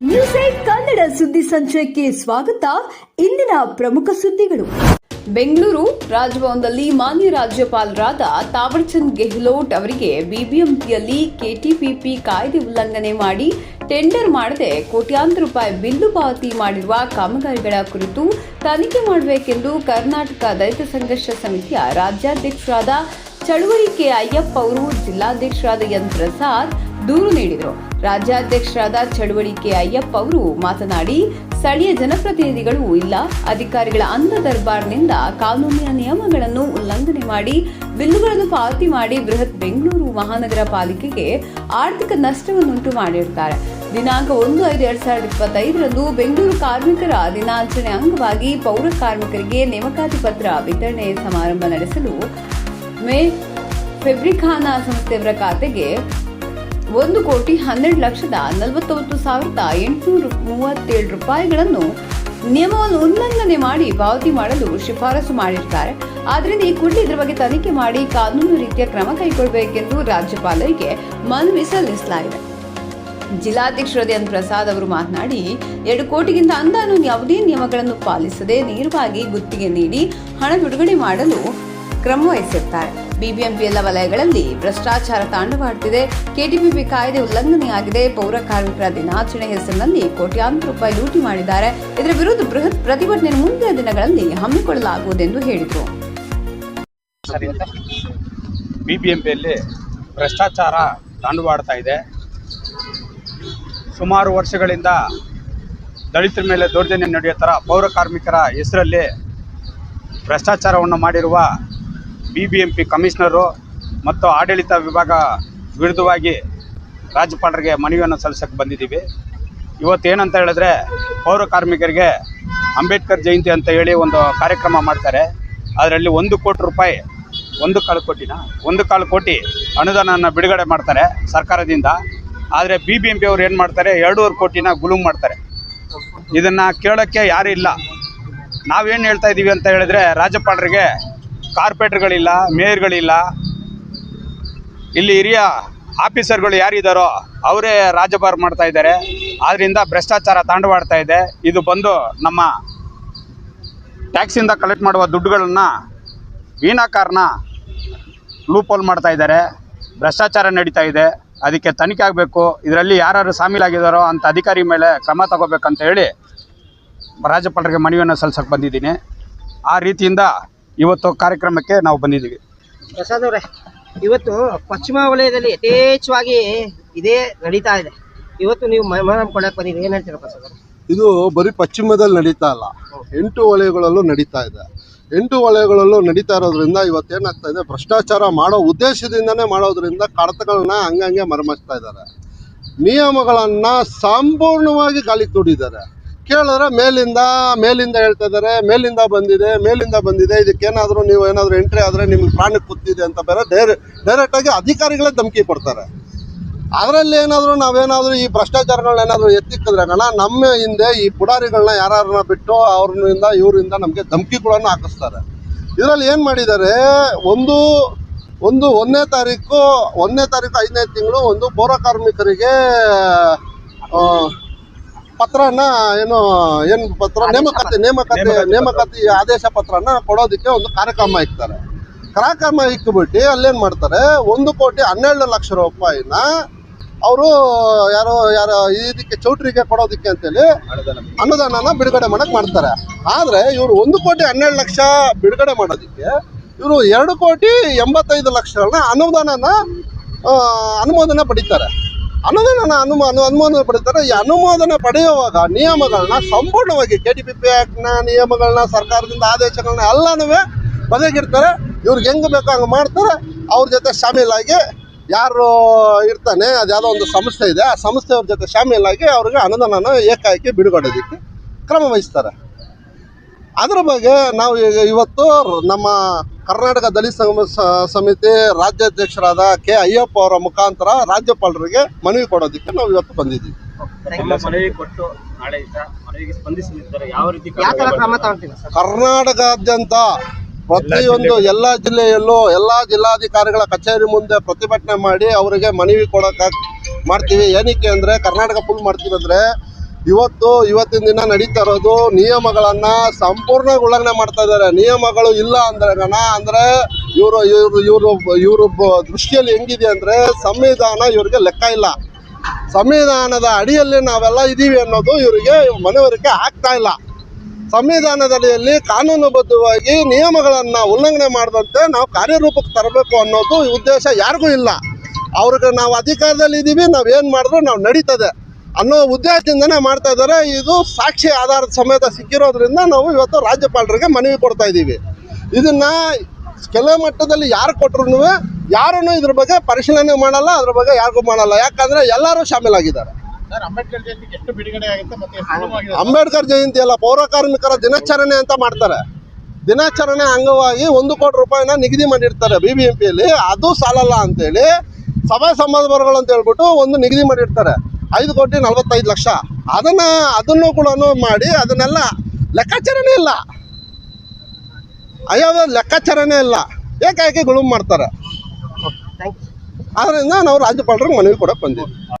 News Kannada ಸುದ್ದಿ ಸಂಚಯಕ್ಕೆ ಸ್ವಾಗತ ಇಂದಿನ ಪ್ರಮುಖ ಸುದ್ದಿಗಳು ಬೆಂಗಳೂರು ರಾಜಭವನದಲ್ಲಿ ಮಾನ್ಯ ರಾಜ್ಯಪಾಲರಾದ ತಾವರ್ಚಂದ್ ಗೆಹ್ಲೋಟ್ ಅವರಿಗೆ ಬಿಬಿಎಂಪಿಯಲ್ಲಿ ಕೆಟಿಪಿಪಿ ಕಾಯ್ದೆ ಉಲ್ಲಂಘನೆ ಮಾಡಿ ಟೆಂಡರ್ ಮಾಡದೆ ಕೋಟ್ಯಾಂತರ ರೂಪಾಯಿ ಬಿಲ್ಲು ಪಾವತಿ ಮಾಡಿರುವ ಕಾಮಗಾರಿಗಳ ಕುರಿತು ತನಿಖೆ ಮಾಡಬೇಕೆಂದು ಕರ್ನಾಟಕ ದಲಿತ ಸಂಘರ್ಷ ಸಮಿತಿಯ ರಾಜ್ಯಾಧ್ಯಕ್ಷರಾದ ಚಳುವಳಿ ಕೆ ಅಯ್ಯಪ್ಪ ಅವರು ಜಿಲ್ಲಾಧ್ಯಕ್ಷರಾದ ಎನ್ ಪ್ರಸಾದ್ ದೂರು ನೀಡಿದರು. ರಾಜ್ಯಾಧ್ಯಕ್ಷರಾದ ಚಳುವಳಿ ಕೆ ಅಯ್ಯಪ್ಪ ಅವರು ಮಾತನಾಡಿ, ಸ್ಥಳೀಯ ಜನಪ್ರತಿನಿಧಿಗಳು ಇಲ್ಲ, ಅಧಿಕಾರಿಗಳ ಅಂಧ ದರ್ಬಾರ್ನಿಂದ ಕಾನೂನಿನ ನಿಯಮಗಳನ್ನು ಉಲ್ಲಂಘನೆ ಮಾಡಿ, ಬಿಲ್ಲುಗಳನ್ನು ಪಾವತಿ ಮಾಡಿ ಬೃಹತ್ ಬೆಂಗಳೂರು ಮಹಾನಗರ ಪಾಲಿಕೆಗೆ ಆರ್ಥಿಕ ನಷ್ಟವನ್ನುಂಟು ಮಾಡಿರುತ್ತಾರೆ. ದಿನಾಂಕ ಒಂದು ಐದು ಎರಡ್ ಸಾವಿರದ ಇಪ್ಪತ್ತೈದರಂದು ಬೆಂಗಳೂರು ಕಾರ್ಮಿಕರ ದಿನಾಚರಣೆ ಅಂಗವಾಗಿ ಪೌರ ಕಾರ್ಮಿಕರಿಗೆ ನೇಮಕಾತಿ ಪತ್ರ ವಿತರಣೆ ಸಮಾರಂಭ ನಡೆಸಲು ಮೇ ಫೆಬ್ರಿಖಾನಾ ಸಂಸ್ಥೆಯವರ ಖಾತೆಗೆ ಒಂದು ಕೋಟಿ ಹನ್ನೆರಡು ಲಕ್ಷದ ನಲವತ್ತೊಂಬತ್ತು ಸಾವಿರದ ಎಂಟುನೂರ ಮೂವತ್ತೇಳು ರೂಪಾಯಿಗಳನ್ನು ನಿಯಮವನ್ನು ಉಲ್ಲಂಘನೆ ಮಾಡಿ ಪಾವತಿ ಮಾಡಲು ಶಿಫಾರಸು ಮಾಡಿರ್ತಾರೆ. ಆದ್ದರಿಂದ ಈ ಕೂಡಲೇ ಇದರ ಬಗ್ಗೆ ತನಿಖೆ ಮಾಡಿ ಕಾನೂನು ರೀತಿಯ ಕ್ರಮ ಕೈಗೊಳ್ಳಬೇಕೆಂದು ರಾಜ್ಯಪಾಲರಿಗೆ ಮನವಿ ಸಲ್ಲಿಸಲಾಗಿದೆ. ಜಿಲ್ಲಾಧ್ಯಕ್ಷ ಎನ್ ಪ್ರಸಾದ್ ಅವರು ಮಾತನಾಡಿ, ಎರಡು ಕೋಟಿಗಿಂತ ಅಂದಾನು ಯಾವುದೇ ನಿಯಮಗಳನ್ನು ಪಾಲಿಸದೆ ನೇರವಾಗಿ ಗುತ್ತಿಗೆ ನೀಡಿ ಹಣ ಬಿಡುಗಡೆ ಮಾಡಲು ಕ್ರಮ ವಹಿಸಿರ್ತಾರೆ. ಬಿಬಿಎಂಪಿ ಎಲ್ಲ ವಲಯಗಳಲ್ಲಿ ಭ್ರಷ್ಟಾಚಾರ ತಾಂಡವಾಡುತ್ತಿದೆ. ಕೆಟಿಪಿಪಿ ಕಾಯ್ದೆ ಉಲ್ಲಂಘನೆಯಾಗಿದೆ. ಪೌರ ಕಾರ್ಮಿಕರ ದಿನಾಚರಣೆ ಹೆಸರಿನಲ್ಲಿ ಕೋಟ್ಯಾಂತರ ರೂಪಾಯಿ ಲೂಟಿ ಮಾಡಿದ್ದಾರೆ. ಇದರ ವಿರುದ್ಧ ಬೃಹತ್ ಪ್ರತಿಭಟನೆ ಮುಂದಿನ ದಿನಗಳಲ್ಲಿ ಹಮ್ಮಿಕೊಳ್ಳಲಾಗುವುದೆಂದು ಹೇಳಿದರು. ಬಿಬಿಎಂಪಿಯಲ್ಲಿ ಭ್ರಷ್ಟಾಚಾರ ತಾಂಡವಾಡ್ತಾ ಇದೆ. ಸುಮಾರು ವರ್ಷಗಳಿಂದ ದಲಿತರ ಮೇಲೆ ದೌರ್ಜನ್ಯ ನಡೆಯೋ ಥರ ಪೌರ ಕಾರ್ಮಿಕರ ಹೆಸರಲ್ಲಿ ಭ್ರಷ್ಟಾಚಾರವನ್ನು ಮಾಡಿರುವ ಬಿ ಬಿ ಮತ್ತು ಆಡಳಿತ ವಿಭಾಗ ವಿರುದ್ಧವಾಗಿ ರಾಜ್ಯಪಾಲರಿಗೆ ಮನವಿಯನ್ನು ಸಲ್ಲಿಸಕ್ಕೆ ಬಂದಿದ್ದೀವಿ. ಇವತ್ತು ಏನಂತ ಹೇಳಿದ್ರೆ ಪೌರ ಕಾರ್ಮಿಕರಿಗೆ ಅಂಬೇಡ್ಕರ್ ಜಯಂತಿ ಅಂತ ಹೇಳಿ ಒಂದು ಕಾರ್ಯಕ್ರಮ ಮಾಡ್ತಾರೆ. ಅದರಲ್ಲಿ ಒಂದು ಕೋಟಿ ರೂಪಾಯಿ, ಒಂದು ಕಾಲು ಕೋಟಿನ? ಒಂದು ಕಾಲು ಕೋಟಿ ಅನುದಾನನ ಬಿಡುಗಡೆ ಮಾಡ್ತಾರೆ ಸರ್ಕಾರದಿಂದ. ಆದರೆ ಬಿ ಬಿ ಎಂ ಪಿ ಅವ್ರು ಏನು ಮಾಡ್ತಾರೆ? ಎರಡೂವರೆ ಕೋಟಿನ ಗುಲುಮ್ ಮಾಡ್ತಾರೆ. ಇದನ್ನು ಕೇಳೋಕ್ಕೆ ಯಾರೂ ಇಲ್ಲ. ನಾವೇನು ಹೇಳ್ತಾ ಇದ್ದೀವಿ ಅಂತ ಹೇಳಿದ್ರೆ ರಾಜ್ಯಪಾಲರಿಗೆ ಕಾರ್ಪೊರೇಟರ್ಗಳಿಲ್ಲ ಮೇಯರ್ಗಳಿಲ್ಲ. ಇಲ್ಲಿ ಹಿರಿಯ ಆಫೀಸರ್ಗಳು ಯಾರಿದ್ದಾರೋ ಅವರೇ ರಾಜ್ಯಭಾರ ಮಾಡ್ತಾ ಇದ್ದಾರೆ. ಆದ್ದರಿಂದ ಭ್ರಷ್ಟಾಚಾರ ತಾಂಡವಾಡ್ತಾ ಇದೆ. ಇದು ಬಂದು ನಮ್ಮ ಟ್ಯಾಕ್ಸಿಂದ ಕಲೆಕ್ಟ್ ಮಾಡುವ ದುಡ್ಡುಗಳನ್ನು ವಿನಾಕಾರಣ ಲೂಪೋಲ್ ಮಾಡ್ತಾ ಇದ್ದಾರೆ. ಭ್ರಷ್ಟಾಚಾರ ನಡೀತಾ ಇದೆ. ಅದಕ್ಕೆ ತನಿಖೆ ಆಗಬೇಕು. ಇದರಲ್ಲಿ ಯಾರು ಶಾಮೀಲಾಗಿದ್ದಾರೋ ಅಂತ ಅಧಿಕಾರಿ ಮೇಲೆ ಕ್ರಮ ತಗೋಬೇಕಂತ ಹೇಳಿ ರಾಜ್ಯಪಾಲರಿಗೆ ಮನವಿಯನ್ನು ಸಲ್ಲಿಸಕ್ಕೆ ಬಂದಿದ್ದೀನಿ. ಆ ರೀತಿಯಿಂದ ಇವತ್ತು ಕಾರ್ಯಕ್ರಮಕ್ಕೆ ನಾವು ಬಂದಿದ್ದೀವಿ. ಪ್ರಸಾದ್ ಅವರೇ ಇವತ್ತು ಪಶ್ಚಿಮ ವಲಯದಲ್ಲಿ ಯಥೇಚ್ಛವಾಗಿ ಇದೇ ನಡೀತಾ ಇದೆ. ಇವತ್ತು ನೀವು ಮೆಮೊರಂ ಕೊಡಕ್ಕೆ ಬಂದಿದ್ದೀವಿ ಏನು ಹೇಳ್ತೀರಾ ಪ್ರಸಾದ್ ಅವರೇ? ಇದು ಬರೀ ಪಶ್ಚಿಮದಲ್ಲಿ ನಡೀತಾ ಇಲ್ಲ. ಎಂಟು ವಲಯಗಳಲ್ಲೂ ನಡೀತಾ ಇದೆ. ಎಂಟು ವಲಯಗಳಲ್ಲೂ ನಡೀತಾ ಇರೋದ್ರಿಂದ ಇವತ್ತೇನಾಗ್ತಾ ಇದೆ ಭ್ರಷ್ಟಾಚಾರ ಮಾಡೋ ಉದ್ದೇಶದಿಂದನೇ ಮಾಡೋದ್ರಿಂದ ಕಡತಗಳನ್ನ ಹಂಗಂಗೆ ಮರಮಚ್ತಾ ಇದ್ದಾರೆ. ನಿಯಮಗಳನ್ನು ಸಂಪೂರ್ಣವಾಗಿ ಗಾಳಿ ತೋಡಿದ್ದಾರೆ. ಕೇಳಿದ್ರೆ ಮೇಲಿಂದ ಮೇಲಿಂದ ಹೇಳ್ತಾ ಇದ್ದಾರೆ, ಮೇಲಿಂದ ಬಂದಿದೆ ಮೇಲಿಂದ ಬಂದಿದೆ, ಇದಕ್ಕೇನಾದರೂ ನೀವು ಏನಾದರೂ ಎಂಟ್ರಿ ಆದರೆ ನಿಮ್ಗೆ ಪ್ರಾಣಕ್ಕೆ ಕೂತಿದೆ ಅಂತ ಬೇರೆ ಡೈರೆ ಡೈರೆಕ್ಟಾಗಿ ಅಧಿಕಾರಿಗಳೇ ಧಮಕಿ ಕೊಡ್ತಾರೆ. ಅದರಲ್ಲಿ ಏನಾದರೂ ನಾವೇನಾದರೂ ಈ ಭ್ರಷ್ಟಾಚಾರಗಳನ್ನ ಏನಾದರೂ ಎತ್ತಿಕ್ಕಿದ್ರೆ ಕಣ, ನಮ್ಮ ಹಿಂದೆ ಈ ಪುಡಾರಿಗಳನ್ನ ಯಾರನ್ನ ಬಿಟ್ಟು ಅವ್ರಿಂದ ಇವರಿಂದ ನಮಗೆ ಧಮಕಿಗಳನ್ನು ಹಾಕಿಸ್ತಾರೆ. ಇದರಲ್ಲಿ ಏನು ಮಾಡಿದ್ದಾರೆ, ಒಂದು ಒಂದು ಒಂದನೇ ತಾರೀಕು ಒಂದನೇ ತಾರೀಕು ಐದನೇ ತಿಂಗಳು ಒಂದು ಪೌರ ಕಾರ್ಮಿಕರಿಗೆ ಪತ್ರನ ಏನು ಏನು ಪತ್ರ? ನೇಮಕಾತಿ ನೇಮಕಾತಿ ನೇಮಕಾತಿ ಆದೇಶ ಪತ್ರನ ಕೊಡೋದಕ್ಕೆ ಒಂದು ಕಾರ್ಯಕ್ರಮ ಇಕ್ತಾರೆ. ಕಾರ್ಯಕ್ರಮ ಇಕ್ಕಿಬಿಟ್ಟು ಅಲ್ಲೇನು ಮಾಡ್ತಾರೆ? ಒಂದು ಕೋಟಿ ಹನ್ನೆರಡು ಲಕ್ಷ ರೂಪಾಯಿನ ಅವರು ಯಾರೋ ಯಾರೋ ಇದಕ್ಕೆ ಚೌಟ್ರಿಗೆ ಕೊಡೋದಕ್ಕೆ ಅಂತೇಳಿ ಅನುದಾನನ ಬಿಡುಗಡೆ ಮಾಡಕ್ ಮಾಡ್ತಾರೆ. ಆದರೆ ಇವರು ಒಂದು ಕೋಟಿ ಹನ್ನೆರಡು ಲಕ್ಷ ಬಿಡುಗಡೆ ಮಾಡೋದಕ್ಕೆ ಇವರು ಎರಡು ಕೋಟಿ ಎಂಬತ್ತೈದು ಲಕ್ಷಗಳನ್ನ ಅನುದಾನನ ಅನುಮೋದನೆ ಪಡಿತಾರೆ. ಅನುದಾನ ಅನುಮಾನ ಅನುಮೋದನೆ ಪಡಿತಾರೆ ಈ ಅನುಮೋದನೆ ಪಡೆಯುವಾಗ ನಿಯಮಗಳನ್ನ ಸಂಪೂರ್ಣವಾಗಿ ಕೆ ಡಿ ಪಿ ಪಿ ಆ್ಯಕ್ಟ್ನ ನಿಯಮಗಳನ್ನ ಸರ್ಕಾರದಿಂದ ಆದೇಶಗಳನ್ನ ಎಲ್ಲನೂ ಬದಗಿರ್ತಾರೆ ಇವ್ರಿಗೆ ಹೆಂಗೆ ಬೇಕೋ ಹಂಗೆ ಮಾಡ್ತಾರೆ. ಅವ್ರ ಜೊತೆ ಶಾಮೀಲಾಗಿ ಯಾರು ಇರ್ತಾನೆ, ಅದು ಯಾವುದೋ ಒಂದು ಸಂಸ್ಥೆ ಇದೆ, ಆ ಸಂಸ್ಥೆಯವ್ರ ಜೊತೆ ಶಾಮೀಲಾಗಿ ಅವ್ರಿಗೆ ಅನುದಾನನ ಏಕಾಏಕಿ ಬಿಡುಗಡೆದಕ್ಕೆ ಕ್ರಮ ವಹಿಸ್ತಾರೆ. ಅದ್ರ ಬಗ್ಗೆ ನಾವು ಈಗ ಇವತ್ತು ನಮ್ಮ ಕರ್ನಾಟಕ ದಲಿತ ಸಂಘ ಸಮಿತಿ ರಾಜ್ಯಾಧ್ಯಕ್ಷರಾದ ಕೆ ಅಯ್ಯಪ್ಪ ಅವರ ಮುಖಾಂತರ ರಾಜ್ಯಪಾಲರಿಗೆ ಮನವಿ ಕೊಡೋದಕ್ಕೆ ನಾವು ಇವತ್ತು ಬಂದಿದ್ದೀವಿ. ಕರ್ನಾಟಕಾದ್ಯಂತ ಪ್ರತಿಯೊಂದು ಎಲ್ಲ ಜಿಲ್ಲೆಯಲ್ಲೂ ಎಲ್ಲ ಜಿಲ್ಲಾಧಿಕಾರಿಗಳ ಕಚೇರಿ ಮುಂದೆ ಪ್ರತಿಭಟನೆ ಮಾಡಿ ಅವರಿಗೆ ಮನವಿ ಕೊಡೋಕೆ ಮಾಡ್ತೀವಿ. ಏನಕ್ಕೆ ಅಂದರೆ ಕರ್ನಾಟಕ ಫುಲ್ ಮಾಡ್ತೀವಿ ಅಂದರೆ ಇವತ್ತು, ಇವತ್ತಿನ ದಿನ ನಡೀತಾ ಇರೋದು ನಿಯಮಗಳನ್ನ ಸಂಪೂರ್ಣ ಉಲ್ಲಂಘನೆ ಮಾಡ್ತಾ ಇದ್ದಾರೆ. ನಿಯಮಗಳು ಇಲ್ಲ ಅಂದ್ರೆ ಅಂದ್ರೆ ಇವರು ಇವರು ಇವರು ಇವರು ದೃಷ್ಟಿಯಲ್ಲಿ ಹೆಂಗಿದೆ ಅಂದ್ರೆ ಸಂವಿಧಾನ ಇವರಿಗೆ ಲೆಕ್ಕ ಇಲ್ಲ. ಸಂವಿಧಾನದ ಅಡಿಯಲ್ಲಿ ನಾವೆಲ್ಲ ಇದ್ದೀವಿ ಅನ್ನೋದು ಇವರಿಗೆ ಮನವರಿಕೆ ಆಗ್ತಾ ಇಲ್ಲ. ಸಂವಿಧಾನದ ಅಡಿಯಲ್ಲಿ ಕಾನೂನುಬದ್ಧವಾಗಿ ನಿಯಮಗಳನ್ನು ಉಲ್ಲಂಘನೆ ಮಾಡದಂತೆ ನಾವು ಕಾರ್ಯರೂಪಕ್ಕೆ ತರಬೇಕು ಅನ್ನೋದು ಉದ್ದೇಶ ಯಾರಿಗೂ ಇಲ್ಲ. ಅವ್ರಿಗೆ ನಾವು ಅಧಿಕಾರದಲ್ಲಿ ಇದ್ದೀವಿ ನಾವು ಏನು ಮಾಡಿದ್ರು ನಾವು ನಡೀತದೆ. ಅನ್ನೋ ಉದ್ದೇಶದಿಂದನೇ ಮಾಡ್ತಾ ಇದ್ದಾರೆ. ಇದು ಸಾಕ್ಷಿ ಆಧಾರದ ಸಮೇತ ಸಿಕ್ಕಿರೋದ್ರಿಂದ ನಾವು ಇವತ್ತು ರಾಜ್ಯಪಾಲರಿಗೆ ಮನವಿ ಕೊಡ್ತಾ ಇದ್ದೀವಿ. ಇದನ್ನ ಕೆಲವು ಮಟ್ಟದಲ್ಲಿ ಯಾರು ಕೊಟ್ರು ಯಾರೂ ಇದ್ರ ಬಗ್ಗೆ ಪರಿಶೀಲನೆ ಮಾಡಲ್ಲ ಅದ್ರ ಬಗ್ಗೆ ಯಾರಿಗೂ ಮಾಡಲ್ಲ. ಯಾಕಂದ್ರೆ ಎಲ್ಲರೂ ಶಾಮೀಲಾಗಿದ್ದಾರೆ. ಅಂಬೇಡ್ಕರ್ ಜಯಂತಿ ಅಲ್ಲ ಪೌರ ಕಾರ್ಮಿಕರ ದಿನಾಚರಣೆ ಅಂತ ಮಾಡ್ತಾರೆ. ದಿನಾಚರಣೆ ಅಂಗವಾಗಿ ಒಂದು ಕೋಟಿ ರೂಪಾಯಿನ ನಿಗದಿ ಮಾಡಿರ್ತಾರೆ ಬಿ ಬಿ ಎಂ ಪಿಯಲ್ಲಿ ಅದು ಸಾಲಲ್ಲ ಅಂತೇಳಿ ಸಭಾ ಸಮಾರಂಭಗಳು ಅಂತ ಹೇಳ್ಬಿಟ್ಟು ಒಂದು ನಿಗದಿ ಮಾಡಿರ್ತಾರೆ. ಐದು ಕೋಟಿ ನಲವತ್ತೈದು ಲಕ್ಷ. ಅದನ್ನ ಅದನ್ನು ಕೂಡ ಮಾಡಿ ಅದನ್ನೆಲ್ಲ ಲೆಕ್ಕಾಚಾರನೇ ಇಲ್ಲ. ಅಯ್ಯೋ ಲೆಕ್ಕಾಚಾರನೇ ಇಲ್ಲ. ಏಕಾಏಕಿ ಗುಳುಮ್ ಮಾಡ್ತಾರೆ. ಆದ್ದರಿಂದ ನಾವು ರಾಜ್ಯಪಾಲರಿಗೆ ಮನವಿ ಕೊಡಕ್ಕೆ ಬಂದಿದ್ವಿ